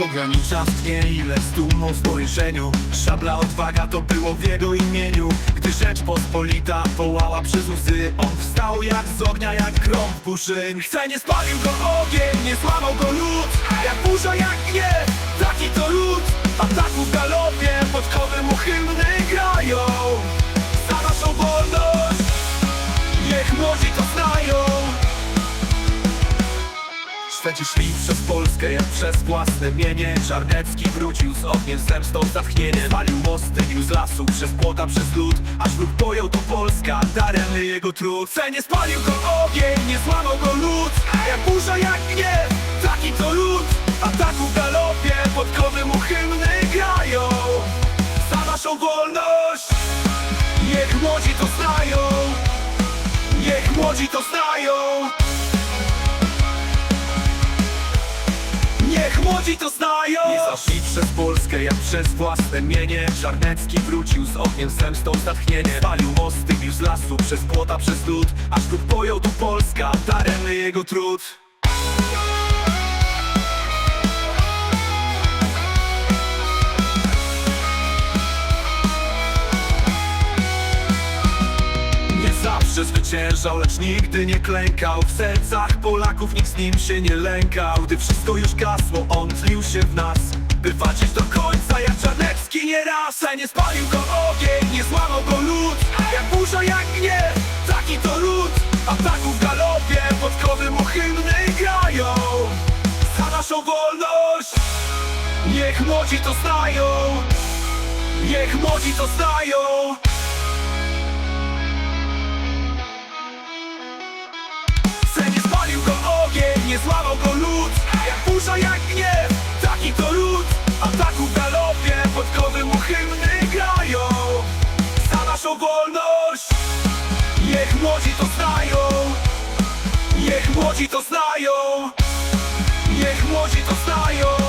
ogranicza tchnie ile stumą w spojrzeniu. Szabla odwaga to było w jego imieniu. Gdy Rzeczpospolita wołała przez łzy On wstał jak z ognia, jak w puszyn Chce nie spalił go ogień, nie złamał go lód Jak burza, jak gniew, taki to lud. Ataku w galopie, podkowy mu hymny Szwedzi szli przez Polskę jak przez własne mienie. Czarnecki wrócił z ogniem, zemstą zatchnienie Palił mosty, z lasu, przez płota, przez lód Aż lud pojął to Polska, daremny jego trud. Se nie spalił go ogień, nie złamał go lód Jak burza, jak gniew, taki to lud. Ataku w galopie, podkowy mu hymny grają. Za naszą wolność, niech młodzi to znają. Niech młodzi to znają Niech młodzi to znają. Nie zaszli przez Polskę jak przez własne mienie. Żarnecki wrócił z ogniem, zemstą zatchnienie Palił mosty, bił z lasu, przez płota, przez lód Aż lud pojął tu Polska, daremny jego trud Zawsze zwyciężał, lecz nigdy nie klękał. W sercach Polaków nikt z nim się nie lękał. Gdy wszystko już gasło, on tlił się w nas. By walczyć do końca, jak Czarnecki nie raz A nie spalił go ogień, nie złamał go lód. Jak burza, jak gniew, taki to lud Ataku w galopie, podkowy mu hymny grają. Za naszą wolność, niech młodzi to znają. Niech młodzi to znają niech młodzi to znają. Niech młodzi to znają. Niech młodzi to znają